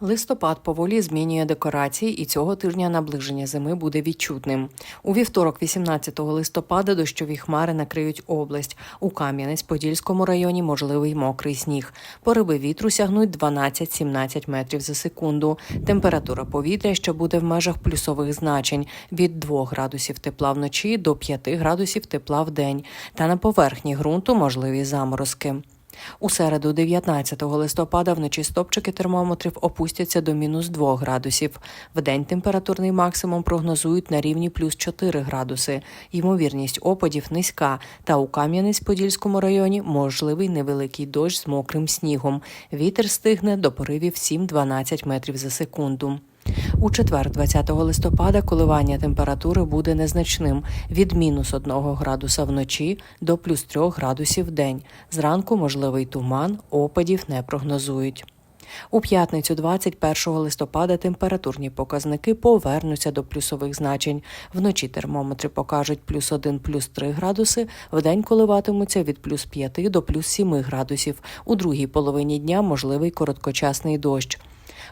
Листопад поволі змінює декорації, і цього тижня наближення зими буде відчутним. У вівторок, 18 листопада, дощові хмари накриють область. У Кам'янець-Подільському районі можливий мокрий сніг. Пориви вітру сягнуть 12-17 метрів за секунду. Температура повітря ще буде в межах плюсових значень від 2 градусів тепла вночі до 5 градусів тепла в день. Та на поверхні ґрунту можливі заморозки. У середу, 19 листопада, вночі стопчики термометрів опустяться до мінус 2 градусів. Вдень температурний максимум прогнозують на рівні плюс 4 градуси. Ймовірність опадів низька, та у Кам'янець-Подільському районі можливий невеликий дощ з мокрим снігом. Вітер стигне до поривів 7-12 метрів за секунду. У четвер, 20 листопада, коливання температури буде незначним від мінус 1 градуса вночі до плюс 3 градусів в день. Зранку можливий туман, опадів не прогнозують. У п'ятницю, 21 листопада, температурні показники повернуться до плюсових значень. Вночі термометри покажуть плюс 1, плюс 3 градуси, вдень коливатимуться від плюс 5 до плюс 7 градусів. У другій половині дня можливий короткочасний дощ.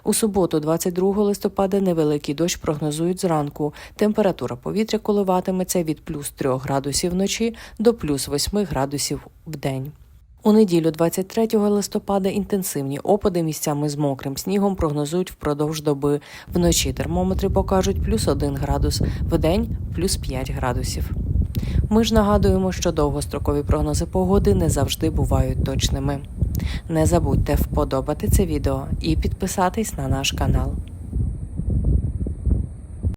У суботу, 22 листопада, невеликий дощ прогнозують зранку. Температура повітря коливатиметься від плюс 3 градусів вночі до плюс 8 градусів в день. У неділю, 23 листопада, інтенсивні опади місцями з мокрим снігом прогнозують впродовж доби. Вночі термометри покажуть плюс 1 градус, вдень плюс 5 градусів. Ми ж нагадуємо, що довгострокові прогнози погоди не завжди бувають точними. Не забудьте вподобати це відео і підписатись на наш канал.